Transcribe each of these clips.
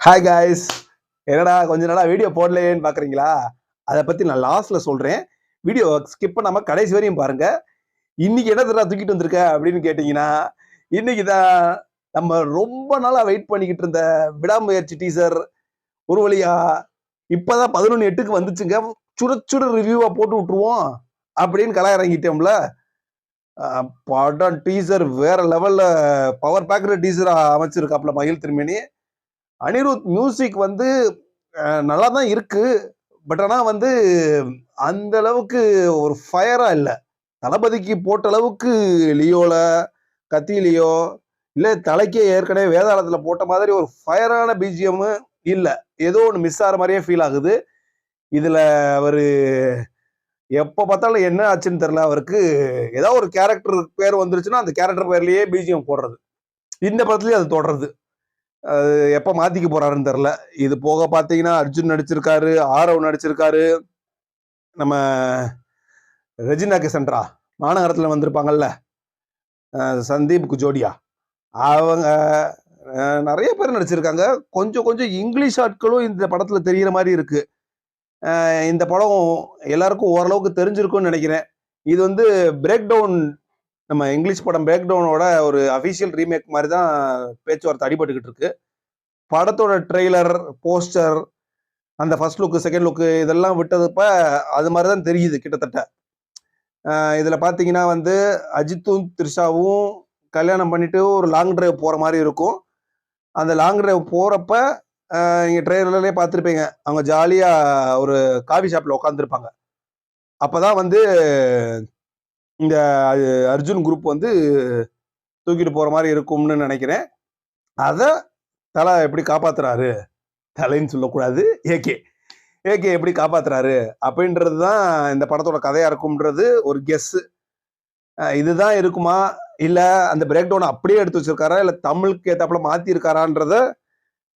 Hi guys என்னடா கொஞ்ச நாளாக வீடியோ போடலையேன்னு பார்க்குறீங்களா அதை பற்றி நான் லாஸ்ட்டில் சொல்கிறேன் வீடியோ ஸ்கிப் பண்ணாமல் கடைசி வரையும் பாருங்கள் இன்றைக்கி என்ன தடவை தூக்கிட்டு வந்திருக்க அப்படின்னு கேட்டிங்கன்னா இன்றைக்கி தான் நம்ம ரொம்ப நாளாக வெயிட் பண்ணிக்கிட்டு இருந்த விடாமுயற்சி டீசர் ஒரு வழியா இப்பதான் பதினொன்று எட்டுக்கு வந்துச்சுங்க. சுட சுட ரிவ்யூவா போட்டு விட்ருவோம் அப்படின்னு களை இறங்கிட்டோம்ல படம் டீசர் வேற லெவலில் பவர் பேக்கர் டீசர் அமைச்சிருக்காப்புல மகிழ் திருமணி அனிருத் மியூசிக் வந்து நல்லா தான் இருக்கு. பட் ஆனால் வந்து அந்த அளவுக்கு ஒரு ஃபயரா இல்லை. தளபதிக்கு போட்ட அளவுக்கு லியோல கத்திலியோ இல்லை தலைக்கே ஏற்கனவே வேதாளத்தில் போட்ட மாதிரி ஒரு ஃபயரான பிஜிஎம் இல்லை. ஏதோ ஒன்று மிஸ் ஆகிற மாதிரியே ஃபீல் ஆகுது. இதில் அவர் எப்போ பார்த்தாலும் என்ன ஆச்சுன்னு தெரில அவருக்கு ஏதோ ஒரு கேரக்டர் பேர் வந்துருச்சுன்னா அந்த கேரக்டர் பேர்லேயே பிஜிஎம் போடுறது. இந்த படத்துலேயே அது தொடருது. எப்போ மாத்திக்க போறாருன்னு தெரில இது போக பார்த்தீங்கன்னா அர்ஜுன் நடிச்சிருக்காரு ஆரவ் நடிச்சிருக்காரு. நம்ம ரெஜினா கிசன்ட்ரா மாநகரத்தில் வந்திருப்பாங்கல்ல. சந்தீப்க்கு சந்தீப் குஜோடியா. அவங்க நிறைய பேர் நடிச்சிருக்காங்க. கொஞ்சம் கொஞ்சம் இங்கிலீஷ் ஆட்களும் இந்த படத்தில் தெரியிற மாதிரி இருக்கு. இந்த படம் எல்லாருக்கும் ஓரளவுக்கு தெரிஞ்சிருக்கும்னு நினைக்கிறேன். இது வந்து பிரேக் டவுன் நம்ம இங்கிலீஷ் படம் பிரேக் டவுனோட ஒரு அஃபிஷியல் ரீமேக் மாதிரி தான் பேச்சுவார்த்தை அடிபட்டுக்கிட்டு இருக்கு. படத்தோட ட்ரெய்லர் போஸ்டர் அந்த ஃபர்ஸ்ட் லுக்கு செகண்ட் லுக்கு இதெல்லாம் விட்டதுப்ப அது மாதிரி தான் தெரியுது கிட்டத்தட்ட. இதில் பார்த்தீங்கன்னா வந்து அஜித்தும் த்ரிஷாவும் கல்யாணம் பண்ணிட்டு ஒரு லாங் டிரைவ் போகிற மாதிரி இருக்கும். அந்த லாங் டிரைவ் போகிறப்ப நீங்கள் ட்ரெயிலர்லேயே பார்த்துருப்பீங்க அவங்க ஜாலியாக ஒரு காஃபி ஷாப்பில் உட்காந்துருப்பாங்க அப்போ தான் வந்து இந்த அர்ஜுன் குரூப் வந்து தூக்கிட்டு போகிற மாதிரி இருக்கும்னு நினைக்கிறேன். அதை தலை எப்படி காப்பாத்துறாரு? தலைன்னு சொல்லக்கூடாது. ஏகே ஏகே எப்படி காப்பாத்துறாரு? அப்படின்றது தான் இந்த படத்தோட கதையா இருக்கும்ன்றது ஒரு கெஸ் இதுதான் இருக்குமா? இல்லை அந்த பிரேக் டவுன் அப்படியே எடுத்து வச்சிருக்காரா? இல்லை தமிழுக்கு ஏத்தாப்புல மாற்றிருக்காரான்றத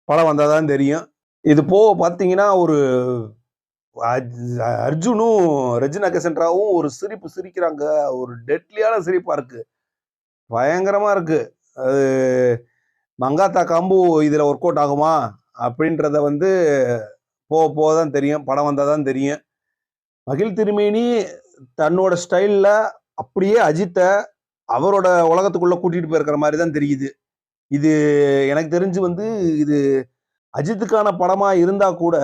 படம் வந்தால் தான் தெரியும். இது போக பார்த்தீங்கன்னா ஒரு அர்ஜுனும் ரஜினா கசன்ட்ராவும் ஒரு சிரிப்பு சிரிக்கிறாங்க. ஒரு டெட்லியான சிரிப்பா இருக்கு. பயங்கரமா இருக்கு. அது மங்காத்தா காம்பு இதுல ஒர்க் அவுட் ஆகுமா? அப்படின்றத வந்து போக போக தான் தெரியும். படம் வந்தால் தான் தெரியும். மகிழ் திருமேனி தன்னோட ஸ்டைல்ல அப்படியே அஜித்தை அவரோட உலகத்துக்குள்ள கூட்டிட்டு போயிருக்கிற மாதிரி தான் தெரியுது. இது எனக்கு தெரிஞ்சு வந்து இது அஜித்துக்கான படமாக இருந்தால் கூட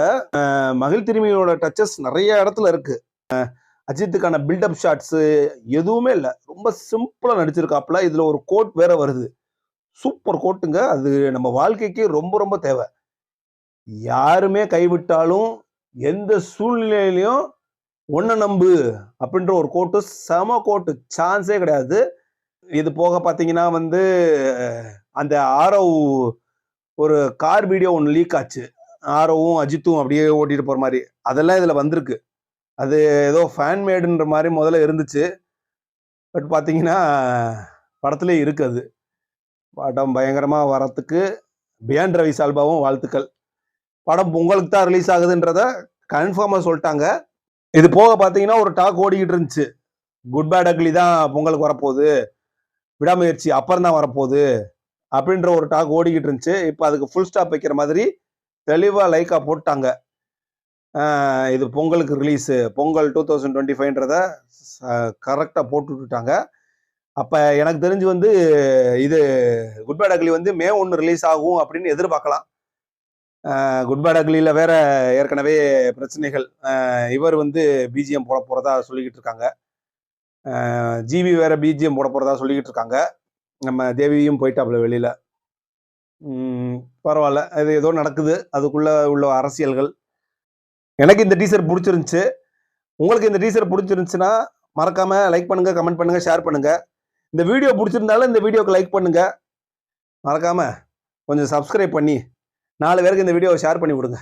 மகிழ் திருமேனியோட டச்சஸ் நிறைய இடத்துல இருக்குது அஜித்துக்கான பில்டப் ஷாட்ஸு எதுவுமே இல்லை. ரொம்ப சிம்பிளாக நடிச்சிருக்காப்புல. இதில் ஒரு கோட் வேற வருது. சூப்பர் கோட்டுங்க அது நம்ம வாழ்க்கைக்கு ரொம்ப ரொம்ப தேவை. யாருமே கைவிட்டாலும் எந்த சூழ்நிலையிலையும் ஒன்றை நம்பு அப்படின்ற ஒரு கோட்டு செம கோட்டு சான்ஸே கிடையாது. இது போக பார்த்தீங்கன்னா வந்து அந்த ஆரவ் ஒரு கார் வீடியோ ஒன்று லீக் ஆச்சு. ஆரோவும் அஜித்தும் அப்படியே ஓட்டிட்டு போகிற மாதிரி. அதெல்லாம் இதில் வந்திருக்கு. அது ஏதோ ஃபேன் மேடுன்ற மாதிரி முதல்ல இருந்துச்சு. பட் பார்த்தீங்கன்னா படத்துல இருக்குது படம் பயங்கரமாக வரத்துக்கு பியான் ரவி சால்பாவும் வாழ்த்துக்கள். படம் பொங்கலுக்கு தான் ரிலீஸ் ஆகுதுன்றத கன்ஃபார்மாக சொல்லிட்டாங்க. இது போக பார்த்தீங்கன்னா ஒரு டாக் ஓடிக்கிட்டு இருந்துச்சு. குட் பேட் அக்லி தான் பொங்கலுக்கு வரப்போகுது. விடாமுயற்சி அப்புறம் தான் வரப்போகுது. அப்படின்ற ஒரு டாக் ஓடிக்கிட்டு இருந்துச்சு இப்போ அதுக்கு ஃபுல் ஸ்டாப் வைக்கிற மாதிரி தெளிவாக லைக்காக போட்டாங்க. இது பொங்கலுக்கு release Pongal two thousand twenty ஃபைவ்ன்றத கரெக்டாக போட்டு விட்டுட்டாங்க. அப்போ எனக்கு தெரிஞ்சு வந்து இது குட் பேட் அக்லி வந்து மே ஒன்று ரிலீஸ் ஆகும் அப்படின்னு எதிர்பார்க்கலாம். குட் பேட் அக்லியில் வேற ஏற்கனவே பிரச்சனைகள். இவர் வந்து பிஜிஎம் போட போகிறதா சொல்லிக்கிட்டு இருக்காங்க ஜிவி வேற பிஜிஎம் போட போகிறதா சொல்லிக்கிட்டு இருக்காங்க நம்ம தேவியும் போயிட்டாப்புல வெளியில். பரவாயில்ல. அது ஏதோ நடக்குது. அதுக்குள்ளே உள்ள அரசியல்கள். எனக்கு இந்த டீசர் பிடிச்சிருந்துச்சு. உங்களுக்கு இந்த டீசர் பிடிச்சிருந்துச்சுன்னா மறக்காமல் லைக் பண்ணுங்கள் கமெண்ட் பண்ணுங்கள் ஷேர் பண்ணுங்கள் இந்த வீடியோ பிடிச்சிருந்தாலும் இந்த வீடியோக்கு லைக் பண்ணுங்கள் மறக்காமல் கொஞ்சம் சப்ஸ்கிரைப் பண்ணி நாலு பேருக்கு இந்த வீடியோவை ஷேர் பண்ணி விடுங்க.